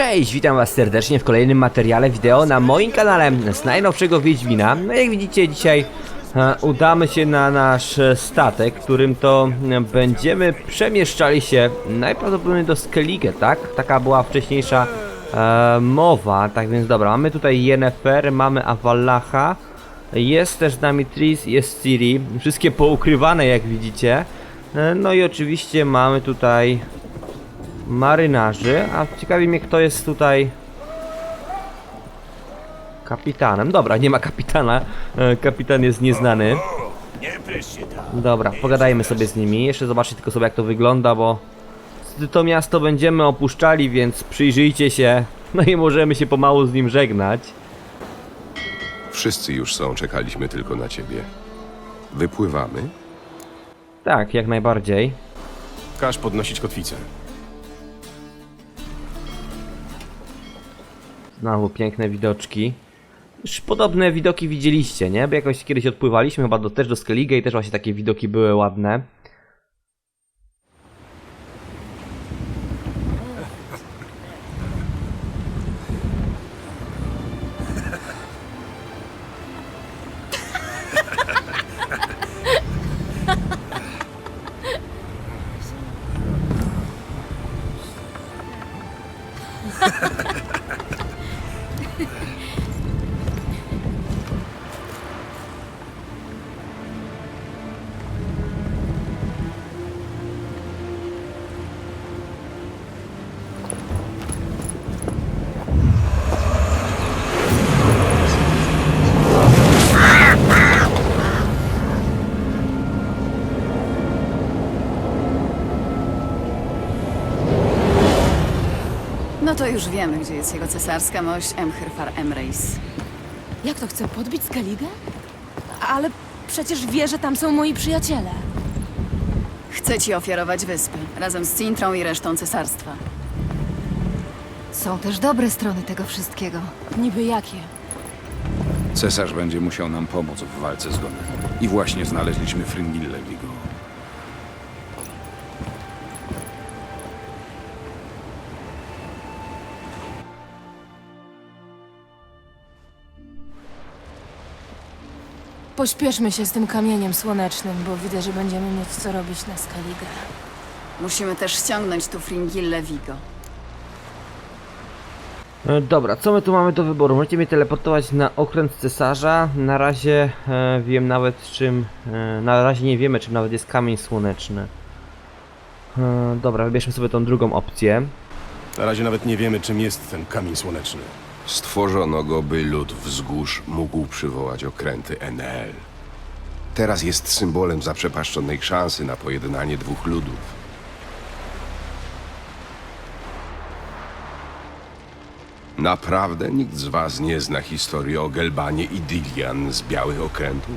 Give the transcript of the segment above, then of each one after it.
Cześć, witam was serdecznie w kolejnym materiale wideo na moim kanale z najnowszego Wiedźmina. No jak widzicie dzisiaj e, udamy się na nasz statek, którym to e, będziemy przemieszczali się najprawdopodobniej do Skellige, tak? Taka była wcześniejsza e, mowa, tak więc dobra, mamy tutaj Yennefer, mamy Avallacha, jest też z nami jest Ciri, wszystkie poukrywane jak widzicie. E, No i oczywiście mamy tutaj marynarzy, a ciekawi mnie kto jest tutaj kapitanem. Dobra, nie ma kapitana, e, kapitan jest nieznany. Dobra, pogadajmy sobie z nimi, jeszcze zobaczcie tylko sobie jak to wygląda, bo to miasto będziemy opuszczali, więc przyjrzyjcie się, no i możemy się pomału z nim żegnać. Wszyscy już są, czekaliśmy tylko na ciebie. Wypływamy? Tak, jak najbardziej. Każ podnosić kotwicę. Znowu piękne widoczki. Już podobne widoki widzieliście, nie? Bo jakoś kiedyś odpływaliśmy chyba do, też do Skellige i też właśnie takie widoki były ładne. to już wiemy, gdzie jest jego cesarska mość Emhyrfar Emreis. Jak to chce podbić Skellige? Ale przecież wie, że tam są moi przyjaciele. Chce ci ofiarować wyspy, razem z Cintrą i resztą cesarstwa. Są też dobre strony tego wszystkiego. Niby jakie? Cesarz będzie musiał nam pomóc w walce z Gonem. I właśnie znaleźliśmy Fringillę Pośpieszmy się z tym kamieniem słonecznym, bo widzę, że będziemy mieć co robić na Skellige. Musimy też ściągnąć tu Fringillę Vigo. E, Dobra, co my tu mamy do wyboru? Możecie mnie teleportować na okręt cesarza. Na razie e, wiem nawet czym. E, na razie nie wiemy, czym nawet jest kamień słoneczny. E, dobra, wybierzmy sobie tą drugą opcję. Na razie nawet nie wiemy, czym jest ten kamień słoneczny. Stworzono go, by lud wzgórz mógł przywołać okręty Enel. Teraz jest symbolem zaprzepaszczonej szansy na pojednanie dwóch ludów. Naprawdę nikt z was nie zna historii o Gelbanie i Dilian z Białych Okrętów?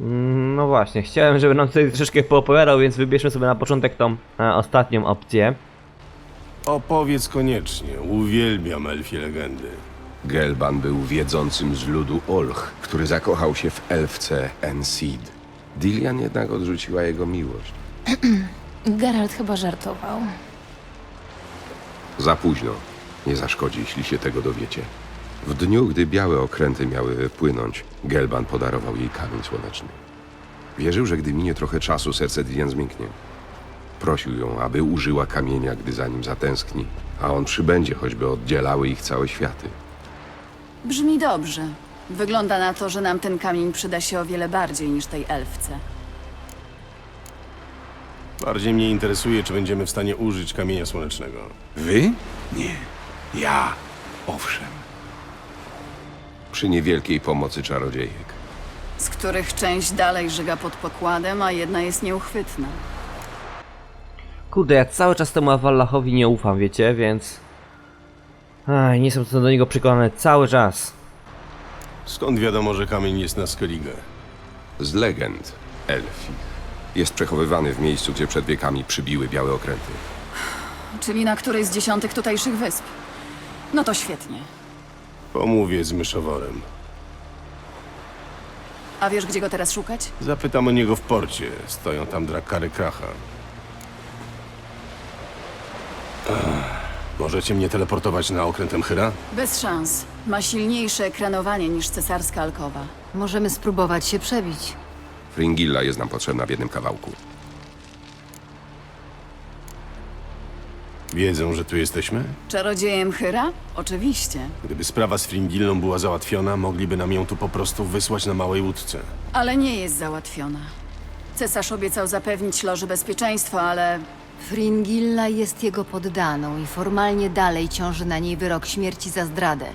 Mm, No właśnie, chciałem, żeby nam tutaj troszeczkę poopowiadał, więc wybierzmy sobie na początek tą e, ostatnią opcję. Opowiedz koniecznie. Uwielbiam elfie legendy. Gelban był wiedzącym z ludu Olch, który zakochał się w elfce Enseed. Dilian jednak odrzuciła jego miłość. Geralt chyba żartował. Za późno. Nie zaszkodzi, jeśli się tego dowiecie. W dniu, gdy białe okręty miały wypłynąć, Gelban podarował jej kamień słoneczny. Wierzył, że gdy minie trochę czasu, serce Dilian zmięknie. Prosił ją, aby użyła kamienia, gdy za nim zatęskni, a on przybędzie, choćby oddzielały ich całe światy. Brzmi dobrze. Wygląda na to, że nam ten kamień przyda się o wiele bardziej niż tej elfce. Bardziej mnie interesuje, czy będziemy w stanie użyć kamienia słonecznego. Wy? Nie. Ja. Owszem. Przy niewielkiej pomocy czarodziejek. Z których część dalej żyga pod pokładem, a jedna jest nieuchwytna. Kurde, ja cały czas temu Avallachowi nie ufam, wiecie, więc... Aj, nie jestem co do niego przekonany cały czas. Skąd wiadomo, że kamień jest na Skellige? Z legend elfi. Jest przechowywany w miejscu, gdzie przed wiekami przybiły białe okręty. Czyli na której z dziesiątych tutejszych wysp. No to świetnie. Pomówię z myszoworem. A wiesz, gdzie go teraz szukać? Zapytam o niego w porcie. Stoją tam drakary kracha. Ech, możecie mnie teleportować na okręt Emchyra? Bez szans. Ma silniejsze ekranowanie niż cesarska alkowa. Możemy spróbować się przebić. Fringilla jest nam potrzebna w jednym kawałku. Wiedzą, że tu jesteśmy? Czarodziejem Hyra? Oczywiście. Gdyby sprawa z Fringillą była załatwiona, mogliby nam ją tu po prostu wysłać na małej łódce. Ale nie jest załatwiona. Cesarz obiecał zapewnić loży bezpieczeństwo, ale Fringilla jest jego poddaną i formalnie dalej ciąży na niej wyrok śmierci za zdradę.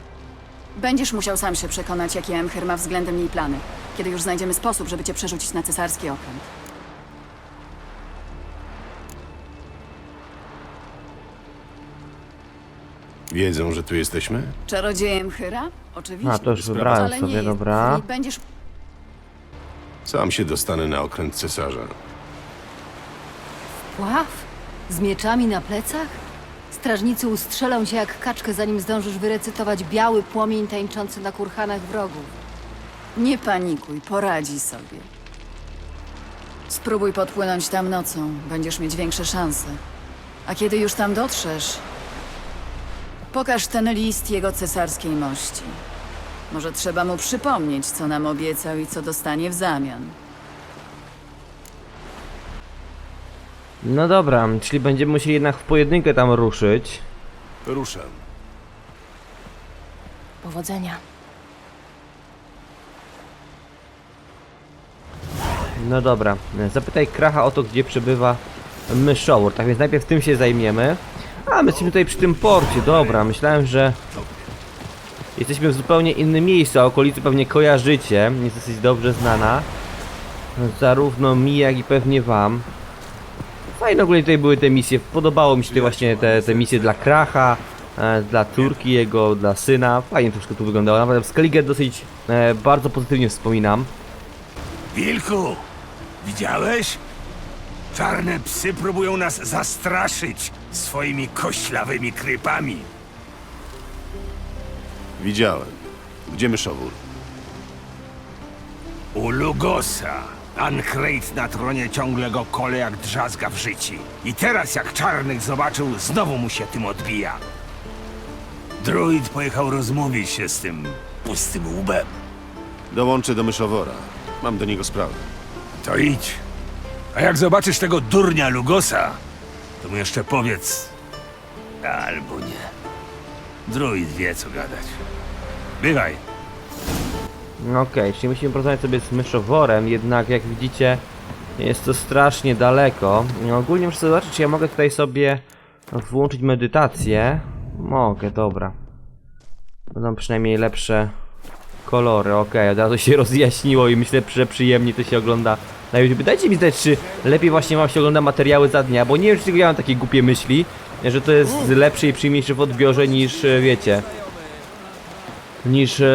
będziesz musiał sam się przekonać, jakie Emhyr ma względem niej plany. Kiedy już znajdziemy sposób, żeby cię przerzucić na cesarski okręt. Wiedzą, że tu jesteśmy? Czarodziejem Hyra? Oczywiście. A, to już wybrałem nie sobie, jest. dobra. I będziesz Sam się dostanę na okręt cesarza. Pław? Z mieczami na plecach? Strażnicy ustrzelą cię jak kaczkę, zanim zdążysz wyrecytować biały płomień tańczący na kurhanach wrogów. Nie panikuj, poradzi sobie. Spróbuj podpłynąć tam nocą, będziesz mieć większe szanse. A kiedy już tam dotrzesz, pokaż ten list jego cesarskiej mości. Może trzeba mu przypomnieć, co nam obiecał i co dostanie w zamian. No dobra, czyli będziemy musieli jednak w pojedynkę tam ruszyć. Ruszam. Powodzenia. No dobra, zapytaj Kracha o to, gdzie przebywa myszołor. Tak więc najpierw tym się zajmiemy. A, my jesteśmy tutaj przy tym porcie, dobra. Myślałem, że jesteśmy w zupełnie innym miejscu, a okolicy pewnie kojarzycie. Jest dosyć dobrze znana. Zarówno mi, jak i pewnie wam. Fajne ogólnie tutaj były te misje. Podobało mi się tutaj właśnie te, te misje dla Kracha, e, dla córki jego, dla syna. Fajnie wszystko tu wyglądało. Naprawdę Skellige dosyć e, bardzo pozytywnie wspominam. Wilku, widziałeś? Czarne psy próbują nas zastraszyć swoimi koślawymi krypami. Widziałem. Gdzie myszowór? U Lugosa. Ancrate na tronie ciągle go kole jak drzazga w życi. I teraz jak czarnych zobaczył, znowu mu się tym odbija. Druid pojechał rozmówić się z tym pustym łbem. Dołączę do myszowora. Mam do niego sprawę. To idź. A jak zobaczysz tego durnia Lugosa, to mu jeszcze powiedz albo nie. Druid wie co gadać. Bywaj. No Okej, czyli musimy porozmawiać sobie z myszoworem, jednak jak widzicie jest to strasznie daleko. No, ogólnie muszę sobie zobaczyć, czy ja mogę tutaj sobie włączyć medytację. Mogę, dobra. Będą przynajmniej lepsze kolory, okej, od razu się rozjaśniło i myślę, że przyjemnie to się ogląda na YouTube. Dajcie mi znać, czy lepiej właśnie wam się ogląda materiały za dnia, bo nie wiem, czy ja mam takie głupie myśli, że to jest lepsze i przyjemniejsze w odbiorze niż, e, wiecie, niż e,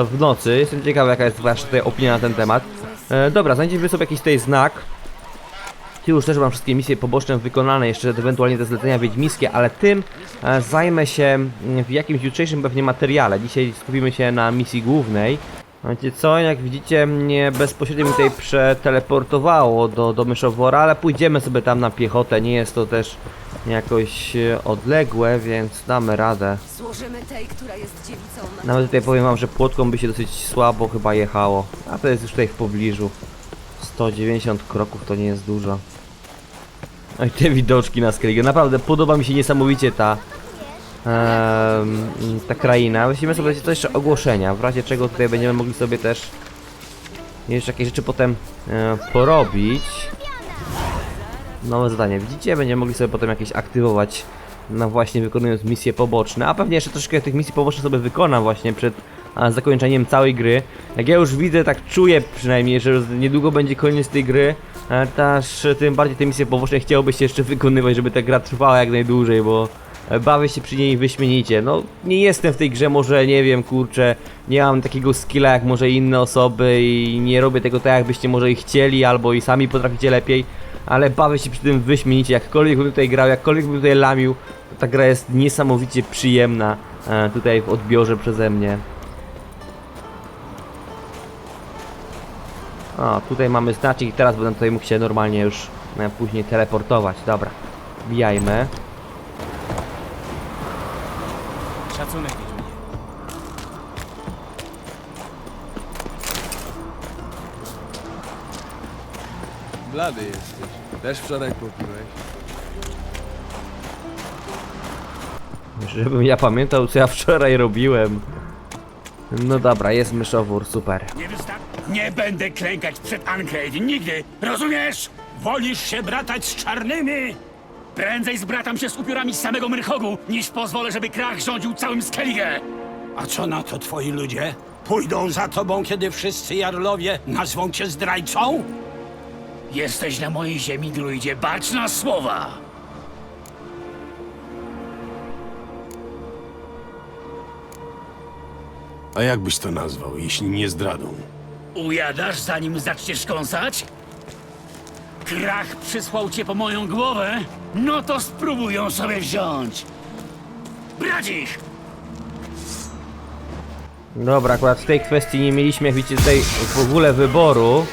e, w nocy. Jestem ciekawy jaka jest wasza tutaj opinia na ten temat. E, dobra, znajdziemy sobie jakiś tutaj znak. Tu już też mam wszystkie misje poboczne wykonane, jeszcze ewentualnie te zlecenia wiedźmińskie, ale tym e, zajmę się mm, w jakimś jutrzejszym pewnie materiale. Dzisiaj skupimy się na misji głównej. Wiecie co, jak widzicie mnie bezpośrednio mi tutaj przeteleportowało do, do myszowora, ale pójdziemy sobie tam na piechotę, nie jest to też jakoś e, odległe, więc damy radę. Służymy tej, która jest dziewicą. Nawet tutaj powiem wam, że płotką by się dosyć słabo chyba jechało. A to jest już tutaj w pobliżu. 190 kroków to nie jest dużo. Oj, te widoczki na Skellige. Naprawdę podoba mi się niesamowicie ta ta kraina. Weźmiemy sobie to jeszcze ogłoszenia, w razie czego tutaj będziemy mogli sobie też jeszcze jakieś rzeczy potem e, porobić. Nowe zadanie, widzicie? Będziemy mogli sobie potem jakieś aktywować no właśnie wykonując misje poboczne, a pewnie jeszcze troszkę tych misji pobocznych sobie wykonam właśnie przed a, zakończeniem całej gry. Jak ja już widzę, tak czuję przynajmniej, że niedługo będzie koniec tej gry, e, też tym bardziej te misje poboczne chciałoby się jeszcze wykonywać, żeby ta gra trwała jak najdłużej, bo e, bawię się przy niej wyśmienicie. No, nie jestem w tej grze, może nie wiem, kurczę, nie mam takiego skilla jak może inne osoby i nie robię tego tak, jakbyście może i chcieli, albo i sami potraficie lepiej ale bawię się przy tym wyśmienicie, jakkolwiek bym tutaj grał, jakkolwiek bym tutaj lamił, to ta gra jest niesamowicie przyjemna e, tutaj w odbiorze przeze mnie. O, tutaj mamy znacznik i teraz będę tutaj mógł się normalnie już e, później teleportować. Dobra, wbijajmy. Szacunek, Wiedźminie. Blady jesteś. Też wczoraj popiłeś. Żebym ja pamiętał, co ja wczoraj robiłem. No dobra, jest myszowór, super. Nie wystarczy. Nie będę klękać przed Ancrate, nigdy, rozumiesz? Wolisz się bratać z czarnymi? Prędzej zbratam się z upiorami z samego Myrhogu, niż pozwolę, żeby Krach rządził całym Skellige. A co na to twoi ludzie? Pójdą za tobą, kiedy wszyscy jarlowie nazwą cię zdrajcą? Jesteś na mojej ziemi, druidzie, bacz na słowa! A jak byś to nazwał, jeśli nie zdradą? Ujadasz, zanim zaczniesz kąsać? Krach przysłał cię po moją głowę? No to spróbuj ją sobie wziąć. Brać! Dobra, akurat w tej kwestii nie mieliśmy, jak widzicie, tutaj w ogóle wyboru.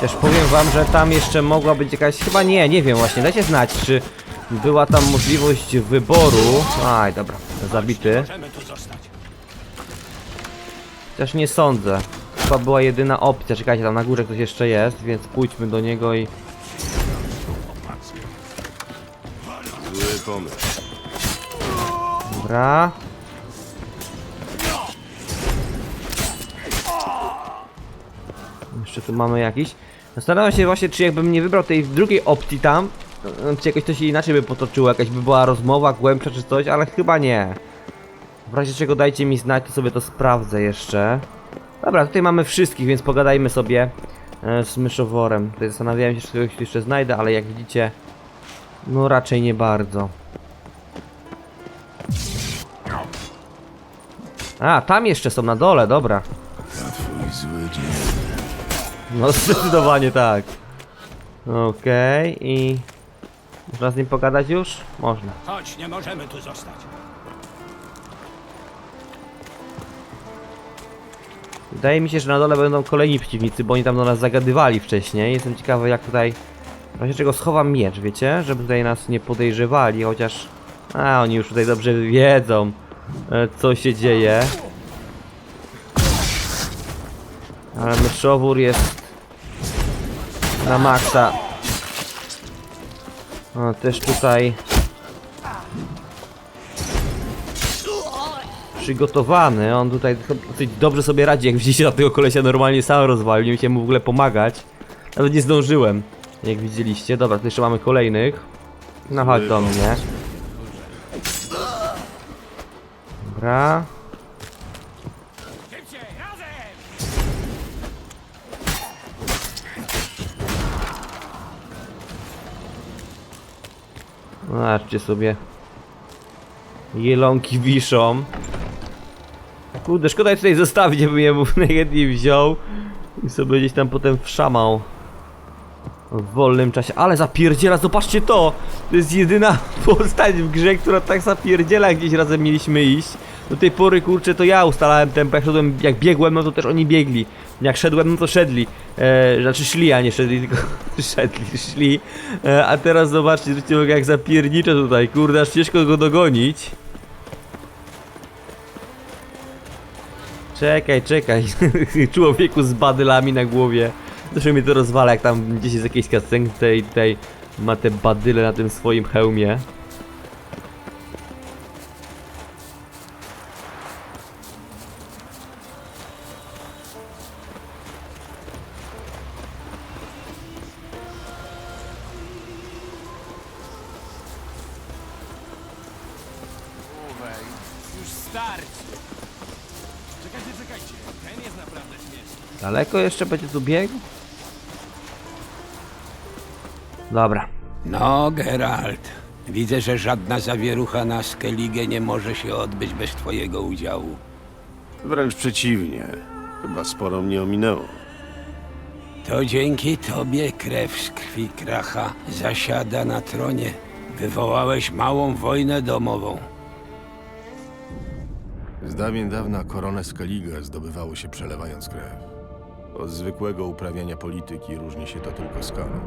Też powiem wam, że tam jeszcze mogła być jakaś... Chyba nie, nie wiem właśnie, dajcie znać, czy była tam możliwość wyboru. Aj, dobra, zabity. Możemy tu zostać. Też nie sądzę. Chyba była jedyna opcja. Czekajcie, tam na górze ktoś jeszcze jest, więc pójdźmy do niego i... Zły pomysł. Dobra. Jeszcze tu mamy jakiś. Zastanawiam się właśnie, czy jakbym nie wybrał tej drugiej opcji tam, czy jakoś to się inaczej by potoczyło, jakaś by była rozmowa głębsza czy coś, ale chyba nie. W razie czego dajcie mi znać, to sobie to sprawdzę jeszcze. Dobra, tutaj mamy wszystkich, więc pogadajmy sobie e, z myszoworem. Tutaj zastanawiałem się, czy kogoś jeszcze znajdę, ale jak widzicie, no raczej nie bardzo. A, tam jeszcze są na dole, dobra. No zdecydowanie tak. Okej, i... Można z nim pogadać już? Można. Chodź, nie możemy tu zostać. Wydaje mi się, że na dole będą kolejni przeciwnicy, bo oni tam do nas zagadywali wcześniej. Jestem ciekawy jak tutaj... W razie czego schowam miecz, wiecie? Żeby tutaj nas nie podejrzewali, chociaż... A, oni już tutaj dobrze wiedzą, e, co się dzieje. Ale myszowór jest... Na maksa. O, też tutaj... przygotowany. On tutaj dobrze sobie radzi. Jak widzicie, na tego kolesia normalnie sam rozwalił. Nie musiałem mu w ogóle pomagać. Nawet nie zdążyłem. Jak widzieliście. Dobra, tu jeszcze mamy kolejnych. No chodź do mnie. Dobra. Zobaczcie sobie. Jelonki wiszą. Kurde, szkoda tutaj zostawić, bym je najchętniej wziął i sobie gdzieś tam potem wszamał w wolnym czasie. Ale zapierdziela, zobaczcie to! To jest jedyna postać w grze, która tak zapierdziela, gdzieś razem mieliśmy iść. Do tej pory, kurczę, to ja ustalałem tempo, jak szedłem, jak biegłem, no to też oni biegli. Jak szedłem, no to szedli. E, znaczy szli, a nie szedli, tylko szedli, szli. E, a teraz zobaczcie, zwróćcie uwagę, jak zapierniczę tutaj, kurde, aż ciężko go dogonić. Czekaj, czekaj. Człowieku z badylami na głowie. Zresztą mnie to rozwala, jak tam gdzieś jest jakieś kasenka i tutaj ma te badyle na tym swoim hełmie. Daleko jeszcze będzie tu biegł? Dobra. No, Geralt. Widzę, że żadna zawierucha na Skellige nie może się odbyć bez twojego udziału. Wręcz przeciwnie. Chyba sporo mnie ominęło. To dzięki tobie krew z krwi Kracha zasiada na tronie. Wywołałeś małą wojnę domową. Z dawien dawna koronę Skellige zdobywało się przelewając krew. Od zwykłego uprawiania polityki różni się to tylko skalą.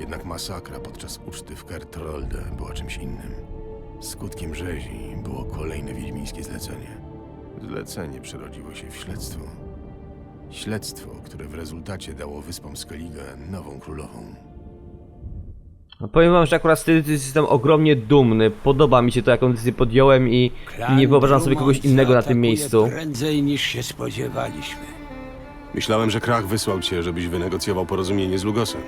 Jednak masakra podczas uczty w Kertrolde była czymś innym. Skutkiem rzezi było kolejne wiedźmińskie zlecenie. Zlecenie przerodziło się w śledztwo. Śledztwo, które w rezultacie dało wyspom Skellige nową królową. No, Powiem wam, że akurat z tej decyzji jestem ogromnie dumny. Podoba mi się to, jaką decyzję podjąłem i Klan nie wyobrażam sobie kogoś Drummond innego na tym zaatakuje miejscu. Prędzej niż się spodziewaliśmy. Myślałem, że Krach wysłał cię, żebyś wynegocjował porozumienie z Lugosem.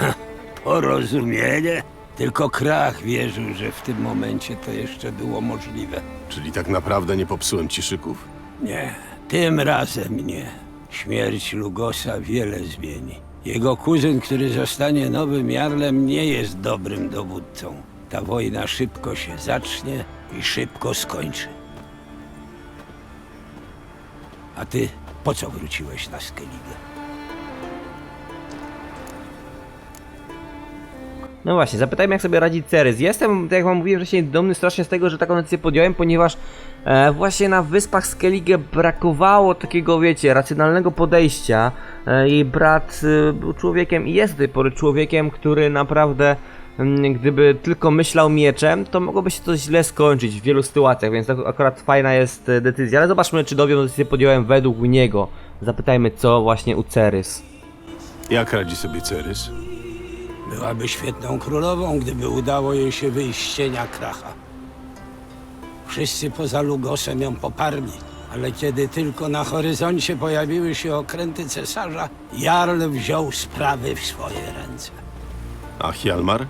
Porozumienie? Tylko Krach wierzył, że w tym momencie to jeszcze było możliwe. Czyli tak naprawdę nie popsułem ci szyków? Nie, tym razem nie. Śmierć Lugosa wiele zmieni. Jego kuzyn, który zostanie nowym jarlem, nie jest dobrym dowódcą. Ta wojna szybko się zacznie i szybko skończy. A ty po co wróciłeś na Skellige? No właśnie, zapytajmy jak sobie radzi Cerys. Jestem, tak jak wam mówiłem wcześniej, dumny strasznie z tego, że taką decyzję podjąłem, ponieważ e, właśnie na wyspach Skellige brakowało takiego, wiecie, racjonalnego podejścia. E, jej brat e, był człowiekiem i jest do tej pory człowiekiem, który naprawdę, gdyby tylko myślał mieczem, to mogłoby się to źle skończyć w wielu sytuacjach, więc to akurat fajna jest e, decyzja. Ale zobaczmy, czy dobrą decyzję podjąłem według niego. Zapytajmy, co właśnie u Cerys. Jak radzi sobie Cerys? Byłaby świetną królową, gdyby udało jej się wyjść z cienia kracha. Wszyscy poza Lugosem ją poparli, ale kiedy tylko na horyzoncie pojawiły się okręty cesarza, Jarl wziął sprawy w swoje ręce. A Hjalmar?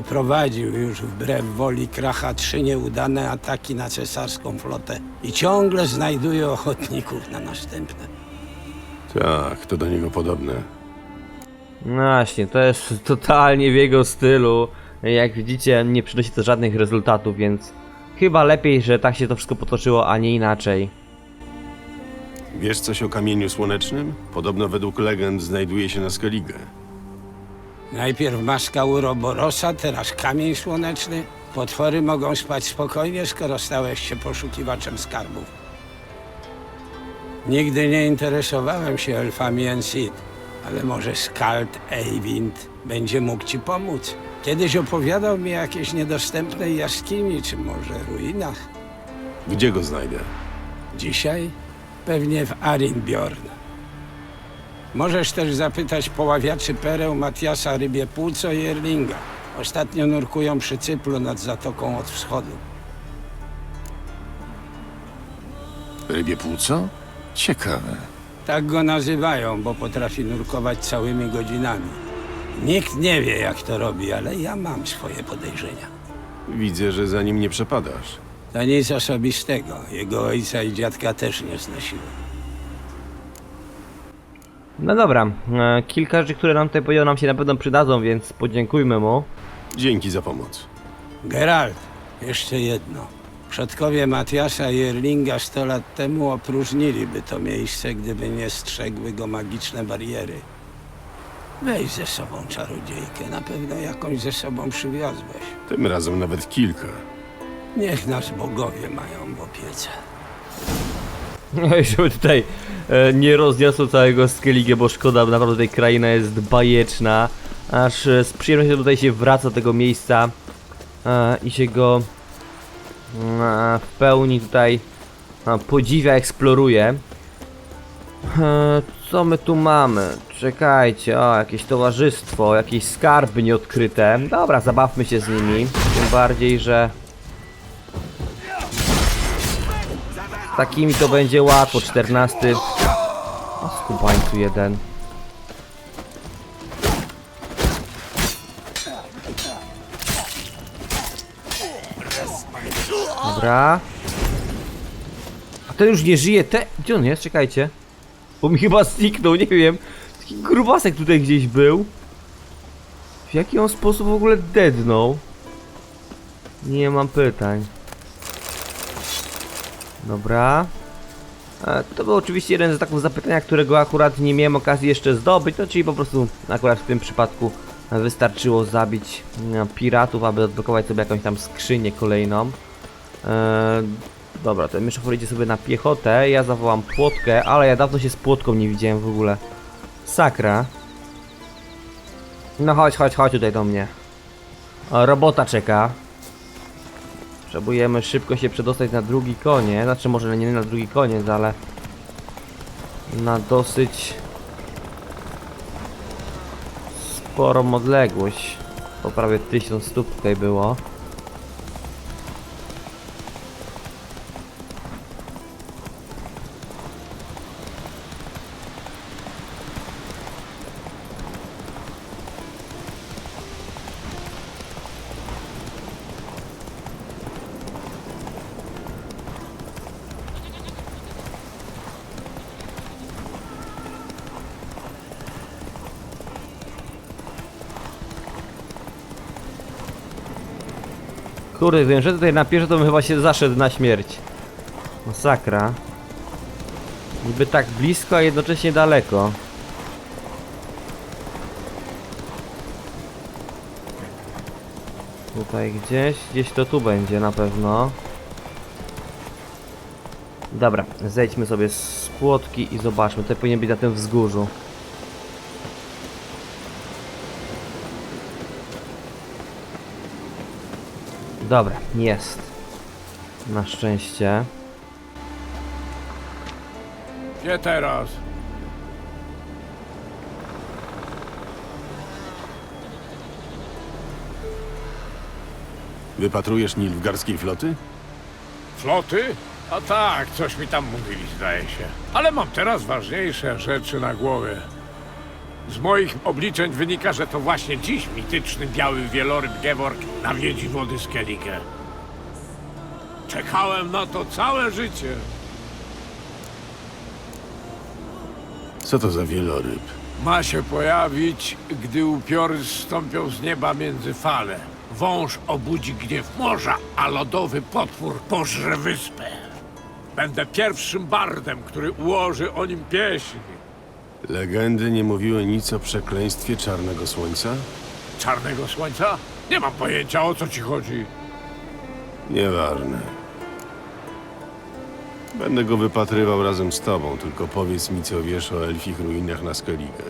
Poprowadził już wbrew woli kracha trzy nieudane ataki na cesarską flotę i ciągle znajduje ochotników na następne. Tak, to do niego podobne. No właśnie, to jest totalnie w jego stylu. Jak widzicie, nie przynosi to żadnych rezultatów, więc chyba lepiej, że tak się to wszystko potoczyło, a nie inaczej. Wiesz coś o kamieniu słonecznym? Podobno według legend znajduje się na Skellige. Najpierw maska Uroborosa, teraz kamień słoneczny. Potwory mogą spać spokojnie, skoro stałeś się poszukiwaczem skarbów. Nigdy nie interesowałem się elfami Ensid, ale może Skald Eywind będzie mógł ci pomóc. Kiedyś opowiadał mi o jakiejś niedostępnej jaskini, czy może ruinach. Gdzie go znajdę? Dzisiaj pewnie w Arinbjorn. Możesz też zapytać poławiaczy pereł Matiasa Rybie Płuco i Erlinga. Ostatnio nurkują przy Cyplu nad zatoką od wschodu. Rybie płuco? Ciekawe. Tak go nazywają, bo potrafi nurkować całymi godzinami. Nikt nie wie, jak to robi, ale ja mam swoje podejrzenia. Widzę, że za nim nie przepadasz. To nic osobistego. Jego ojca i dziadka też nie znosiły. No dobra, e, kilka rzeczy, które nam tutaj powiedział, nam się na pewno przydadzą, więc podziękujmy mu. Dzięki za pomoc. Geralt, jeszcze jedno. Przodkowie Matiasa i Erlinga 100 lat temu opróżniliby to miejsce, gdyby nie strzegły go magiczne bariery. Weź ze sobą czarodziejkę, na pewno jakąś ze sobą przywiozłeś. Tym razem nawet kilka. Niech nas bogowie mają w opiece. No i żeby tutaj nie rozniosło całego Skellige, bo szkoda, bo naprawdę tutaj kraina jest bajeczna. Aż e, z przyjemnością tutaj się wraca do tego miejsca e, i się go e, w pełni tutaj e, podziwia, eksploruje. E, co my tu mamy? Czekajcie, o, jakieś towarzystwo, jakieś skarby nieodkryte. Dobra, zabawmy się z nimi. Tym bardziej, że takimi to będzie łatwo. 14. O, skubańcu jeden. Dobra. A ten już nie żyje, te... Gdzie on jest? Czekajcie. Bo mi chyba zniknął, nie wiem. Taki grubasek tutaj gdzieś był. W jaki on sposób w ogóle dednął? Nie mam pytań. Dobra. E, To był oczywiście jeden z taków zapytania, którego akurat nie miałem okazji jeszcze zdobyć, no czyli po prostu akurat w tym przypadku wystarczyło zabić e, piratów, aby odblokować sobie jakąś tam skrzynię kolejną. E, dobra, to Myszofor idzie sobie na piechotę, ja zawołam płotkę, ale ja dawno się z płotką nie widziałem w ogóle. Sakra. No chodź, chodź, chodź tutaj do mnie. O, robota czeka. Potrzebujemy szybko się przedostać na drugi koniec, znaczy może nie na drugi koniec, ale na dosyć sporą odległość. Po prawie 1000 stóp tutaj było. Kurde, wiem, że tutaj na pierwsze to bym chyba się zaszedł na śmierć. Masakra. Niby tak blisko, a jednocześnie daleko. Tutaj gdzieś, gdzieś to tu będzie na pewno. Dobra, zejdźmy sobie z płotki i zobaczmy. Tutaj powinien być na tym wzgórzu. Dobra, jest. Na szczęście. Gdzie teraz? Wypatrujesz nilfgarskiej floty? Floty? A tak, coś mi tam mówili, zdaje się. Ale mam teraz ważniejsze rzeczy na głowie. Z moich obliczeń wynika, że to właśnie dziś mityczny biały wieloryb Gevorg nawiedzi wody Skellige. Czekałem na to całe życie. Co to za wieloryb? Ma się pojawić, gdy upiory zstąpią z nieba między fale. Wąż obudzi gniew morza, a lodowy potwór pożre wyspę. Będę pierwszym bardem, który ułoży o nim pieśń. Legendy nie mówiły nic o przekleństwie czarnego słońca? Czarnego słońca? Nie mam pojęcia, o co ci chodzi. Nieważne. Będę go wypatrywał razem z tobą, tylko powiedz mi, co wiesz o elfich ruinach na Skellige.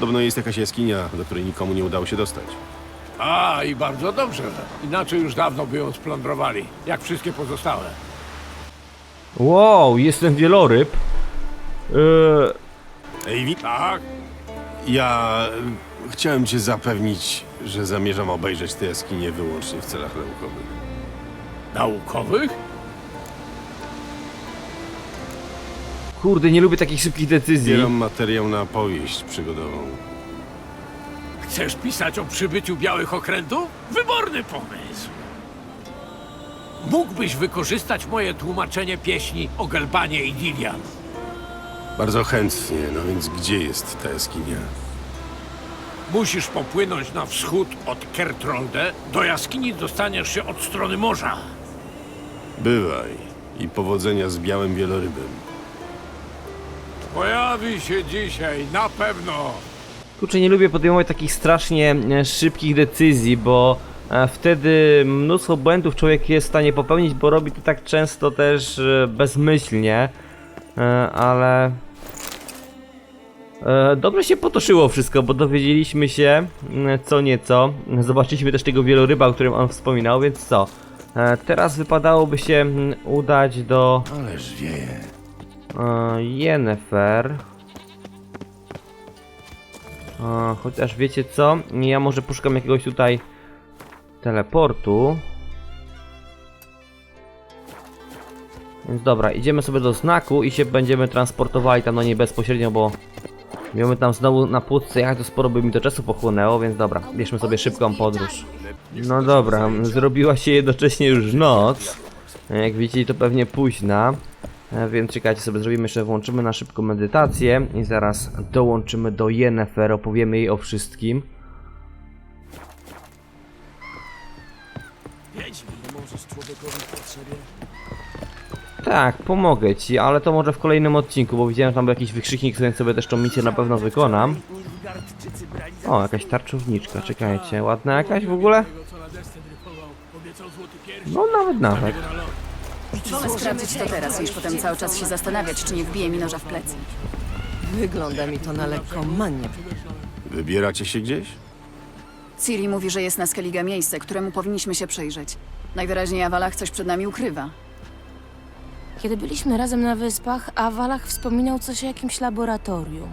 Podobno jest jakaś jaskinia, do której nikomu nie udało się dostać. A, i bardzo dobrze. Inaczej już dawno by ją splądrowali, jak wszystkie pozostałe. Wow, jest ten wieloryb. Eee, Ej, wi- Tak? ja y, chciałem cię zapewnić, że zamierzam obejrzeć tę jaskinię wyłącznie w celach naukowych. Naukowych? Kurde, nie lubię takich szybkich decyzji. Zbieram materiał na powieść przygodową. Chcesz pisać o przybyciu białych okrętów? Wyborny pomysł. Mógłbyś wykorzystać moje tłumaczenie pieśni o Gelbanie i Dilian. Bardzo chętnie, no więc gdzie jest ta jaskinia? Musisz popłynąć na wschód od Kertrolde. Do jaskini dostaniesz się od strony morza. Bywaj i powodzenia z białym wielorybem. Pojawi się dzisiaj, na pewno. Kurczę, nie lubię podejmować takich strasznie e, szybkich decyzji, bo e, wtedy mnóstwo błędów człowiek jest w stanie popełnić, bo robi to tak często też e, bezmyślnie, ale dobrze się potoszyło wszystko, bo dowiedzieliśmy się co nieco, zobaczyliśmy też tego wieloryba, o którym on wspominał, więc co? Teraz wypadałoby się udać do Ależ wieje. Yennefer. E, Chociaż wiecie co? Ja może poszukam jakiegoś tutaj teleportu. Więc dobra, idziemy sobie do znaku i się będziemy transportowali tam no nie bezpośrednio, bo miałem tam znowu na płótce jechać, to sporo by mi to czasu pochłonęło, więc dobra, bierzmy sobie szybką podróż. No dobra, zrobiła się jednocześnie już noc. Jak widzicie to pewnie późna. E, Więc czekajcie sobie, zrobimy jeszcze, włączymy na szybko medytację i zaraz dołączymy do Yennefer, opowiemy jej o wszystkim. Tak, pomogę ci, ale to może w kolejnym odcinku, bo widziałem tam był jakiś wykrzyknik, więc sobie też tą misję na pewno wykonam. O, jakaś tarczowniczka, czekajcie, ładna jakaś w ogóle? No nawet nawet. Wolę sprawdzić to teraz, niż potem cały czas się zastanawiać, czy nie wbije mi noża w plecy. Wygląda mi to na lekką manię. Wybieracie się gdzieś? Ciri mówi, że jest na Skellige miejsce, któremu powinniśmy się przyjrzeć. Najwyraźniej Awalach coś przed nami ukrywa. Kiedy byliśmy razem na wyspach, Awalach wspominał coś o jakimś laboratorium.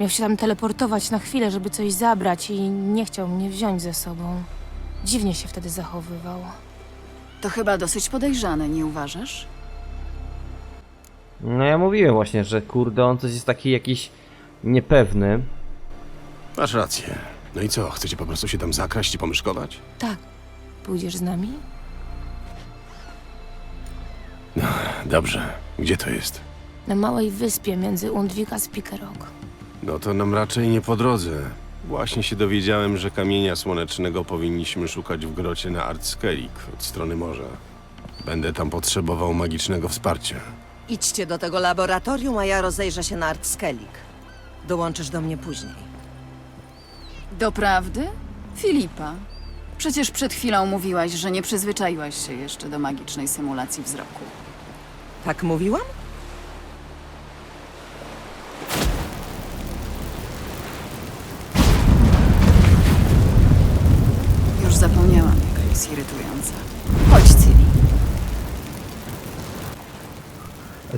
Miał się tam teleportować na chwilę, żeby coś zabrać i nie chciał mnie wziąć ze sobą. Dziwnie się wtedy zachowywał. To chyba dosyć podejrzane, nie uważasz? No ja mówiłem właśnie, że kurde, on coś jest taki jakiś niepewny. Masz rację. No i co, chcecie po prostu się tam zakraść i pomyszkować? Tak. Pójdziesz z nami? Dobrze. Gdzie to jest? Na małej wyspie między Undwik a Spikerok. No to nam raczej nie po drodze. Właśnie się dowiedziałem, że kamienia słonecznego powinniśmy szukać w grocie na Artskelik od strony morza. Będę tam potrzebował magicznego wsparcia. Idźcie do tego laboratorium, a ja rozejrzę się na Artskelik. Dołączysz do mnie później. Doprawdy? Filipa. Przecież przed chwilą mówiłaś, że nie przyzwyczaiłaś się jeszcze do magicznej symulacji wzroku. Tak mówiłam? Już zapomniałam, jaka jest irytująca. Chodź, Ciri.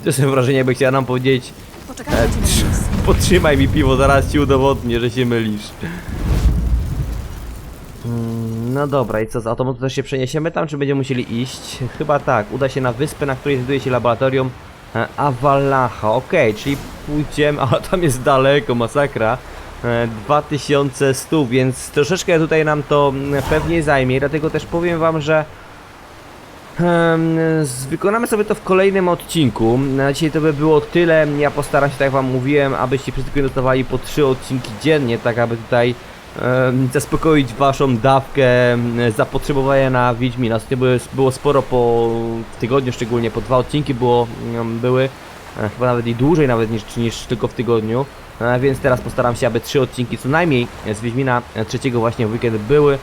To jest wrażenie, jakby chciała nam powiedzieć Poczekaj miejscu. Podtrzymaj mi piwo, zaraz ci udowodnię, że się mylisz. Mm, No dobra, i co, z automatu też się przeniesiemy tam, czy będziemy musieli iść? Chyba tak, uda się na wyspę, na której znajduje się laboratorium e, Avalacha. Okej, czyli pójdziemy, ale tam jest daleko, masakra. E, 2100, więc troszeczkę tutaj nam to mm, pewnie zajmie, dlatego też powiem wam, że Wykonamy sobie to w kolejnym odcinku. Na dzisiaj to by było tyle. Ja postaram się, tak jak wam mówiłem, abyście przez dostawali po trzy odcinki dziennie, tak aby tutaj zaspokoić waszą dawkę zapotrzebowania na Wiedźmina. Ostatnio było, było sporo po tygodniu, szczególnie po dwa odcinki było, były. E, Chyba nawet i dłużej nawet niż, niż tylko w tygodniu. E, Więc teraz postaram się, aby trzy odcinki co najmniej z Wiedźmina e, trzeciego właśnie w weekend były.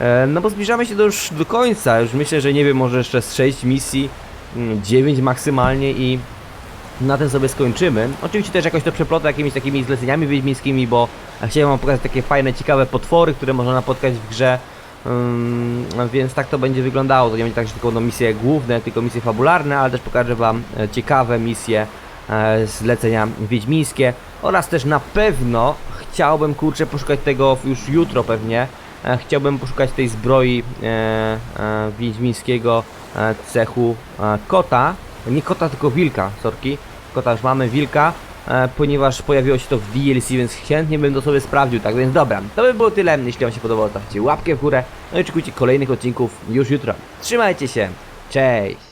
E, No bo zbliżamy się do już do końca, już myślę, że nie wiem, może jeszcze z 6 misji, 9 maksymalnie i na tym sobie skończymy. Oczywiście też jakoś to przeplotę jakimiś takimi zleceniami wiedźmińskimi, bo chciałem wam pokazać takie fajne, ciekawe potwory, które można napotkać w grze. Ym, więc tak to będzie wyglądało. To nie będzie tak, że tylko no, misje główne, tylko misje fabularne, ale też pokażę wam ciekawe misje, zlecenia wiedźmińskie oraz też na pewno chciałbym kurczę poszukać tego już jutro pewnie. E, chciałbym poszukać tej zbroi e, e, wiedźmińskiego e, cechu e, kota. Nie kota, tylko wilka, sorki. Kota już mamy, wilka. E, ponieważ pojawiło się to w DLC, więc chętnie bym to sobie sprawdził, tak więc dobra, to by było tyle, jeśli wam się podobało, stawcie łapkę w górę, no i oczekujcie kolejnych odcinków już jutro. Trzymajcie się, cześć!